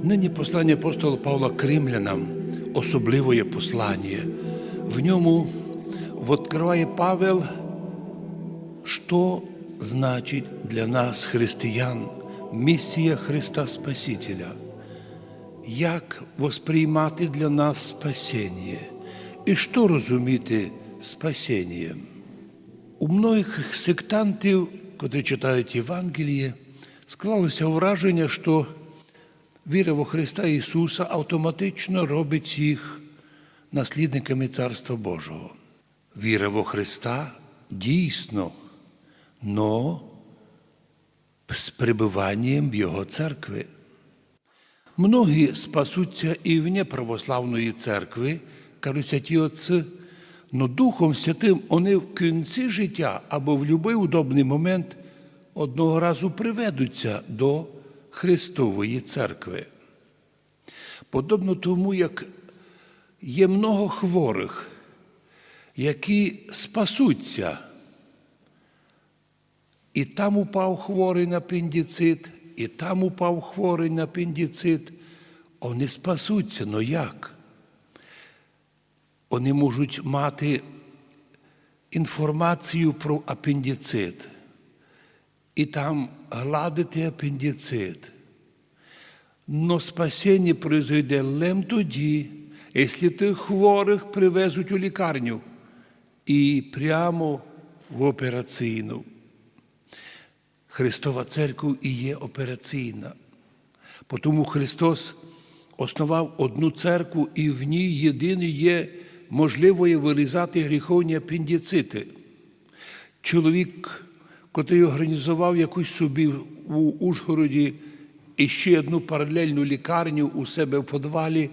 Нині послання апостола Павла к римлянам особливе послання. В ньому відкриває Павел, що значить для нас, християн, місія Христа Спасителя, як восприймати для нас спасіння і що розуміти спасінням. У многих сектантів, котрі читають Євангеліє, склалося враження, що віра во Христа Ісуса автоматично робить їх наслідниками Царства Божого. Віра во Христа дійсно, но з пребуванням в Його церкви. Многі спасуться і вне православної церкви, кажуть святі отці, но Духом Святим вони в кінці життя або в будь-який удобний момент одного разу приведуться до Христової церкви. Подобно тому, як є много хворих, які спасуться, і там упав хворий на апендицит, і там упав хворий на апендицит, вони спасуться, но як? Вони можуть мати інформацію про апендицит і там гладити апендицит. Но спасіння произойде лем тоді, якщо тих хворих привезуть у лікарню і прямо в операційну. Христова церква і є операційна. Тому Христос основав одну церкву, і в ній єдине є можливо вирізати гріховні апендицити. Чоловік, котрий організував якусь собі у Ужгороді і ще одну паралельну лікарню у себе в подвалі,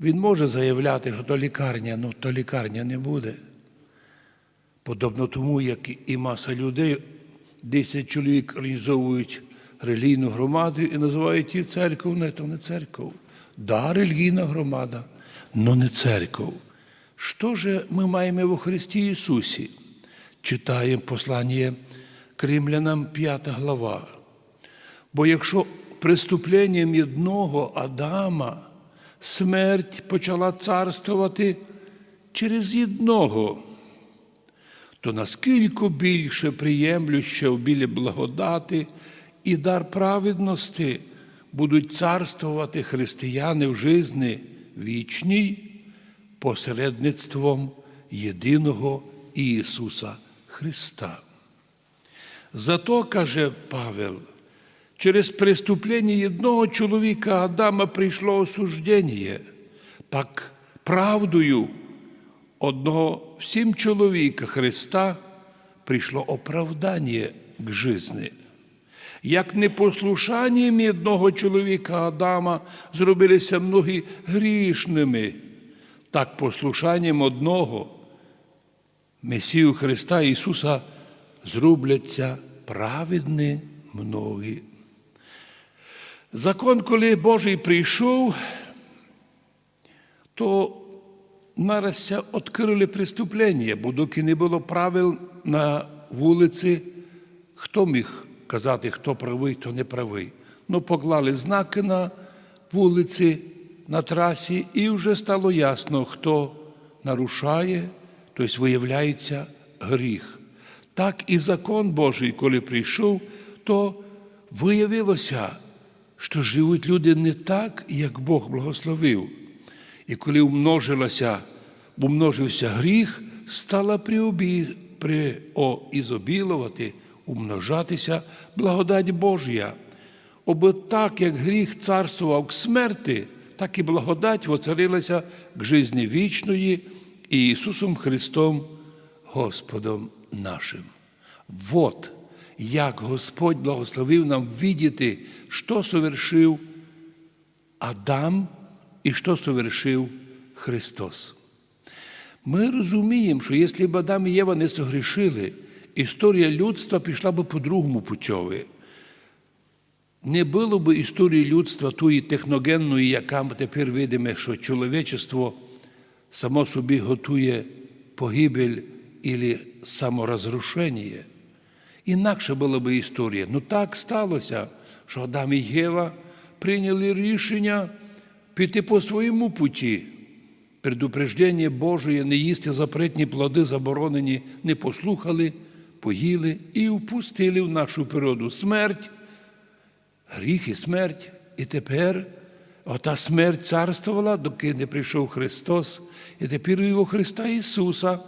він може заявляти, що то лікарня, але то лікарня не буде. Подобно тому, як і маса людей, 10 чоловік організовують релігійну громаду і називають її церкву, не то не церкву. Да, релігійна громада, але не церкву. Що же ми маємо у Христі Ісусі? Читаємо послання Кримлянам 5 глава. Бо якщо преступленням одного Адама смерть почала царствувати через одного, то наскільки більше приємлюща в білі благодати і дар праведності будуть царствувати християни в житті вічній посередництвом єдиного Ісуса Христа. Зато, каже Павел, через преступлення одного чоловіка Адама прийшло осуждення, пак правдою одного всім чоловіка Христа прийшло оправдання к житті. Як непослушанням одного чоловіка Адама зробилися многі грішними, так послушанням одного Месію Христа Ісуса зробляться праведні многі. Закон, коли Божий прийшов, то наразі відкрили преступлення, бо доки не було правил на вулиці, хто міг казати, хто правий, хто не правий. Ну, поклали знаки на вулиці, на трасі, і вже стало ясно, хто нарушає, тобто виявляється гріх. Так і закон Божий, коли прийшов, то виявилося, що живуть люди не так, як Бог благословив. І коли умножилося, умножився гріх, стала приізобілувати, умножатися благодать Божія. Оби так, як гріх царствував к смерти, так і благодать воцарилася к житті вічної Ісусом Христом, Господом нашим. Вот як Господь благословив нам видіти, що совершив Адам і що совершив Христос. Ми розуміємо, що якщо б Адам і Єва не согрішили, історія людства пішла б по другому путьові. Не було б історії людства тої техногенної, яка тепер видимо, що чоловічество само собі готує погибель і саморозрушення. Інакше була б історія. Ну так сталося, що Адам і Єва прийняли рішення піти по своєму путі. Предупреждення Божої не їсти запретні плоди заборонені, не послухали, поїли і впустили в нашу природу смерть, гріх і смерть. І тепер ота смерть царствувала, доки не прийшов Христос, і тепер його Христа Ісуса.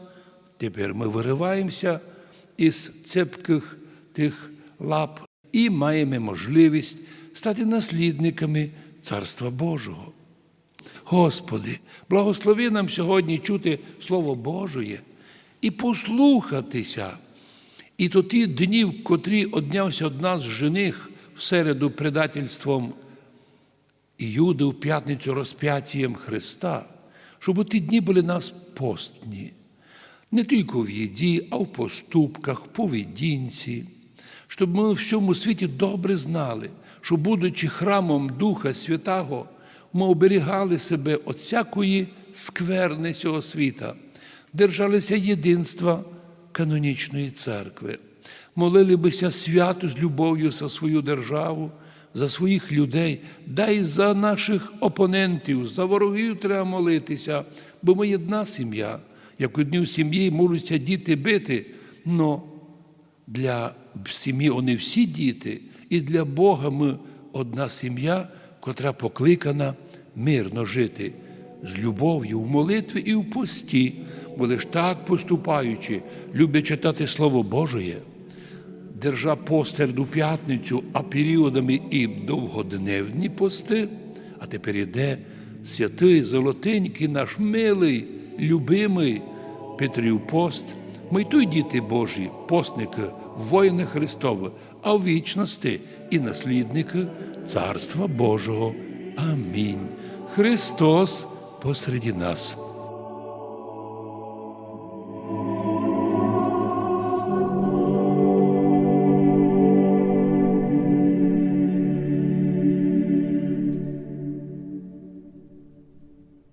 Тепер ми вириваємося із цепких тих лап і маємо можливість стати наслідниками Царства Божого. Господи, благослови нам сьогодні чути Слово Божоє і послухатися. І то ті днів, котрі однявся од нас жених в середу предательством Іуди в п'ятницю розп'яттям Христа, щоб ті дні були нас постні, не тільки в їді, а в поступках, поведінці, щоб ми в всьому світі добре знали, що, будучи храмом Духа Святого, ми оберігали себе від всякої скверни цього світа, держалися єдинства канонічної церкви, молили бися свято з любов'ю за свою державу, за своїх людей, дай за наших опонентів, за ворогів треба молитися, бо ми єдна сім'я. Як одні в сім'ї можуться діти бити, но для сім'ї вони всі діти, і для Бога ми одна сім'я, котра покликана мирно жити з любов'ю в молитві і в пості, бо лиш так поступаючи, люблять читати Слово Божоє, держа пост середу п'ятницю, а періодами і довгодневні пости, а тепер іде святий, золотенький наш милий, любимий Петрів пост. Ми той діти Божі, постники, воїни Христові, а в вічності і наслідники Царства Божого. Амінь. Христос посереді нас.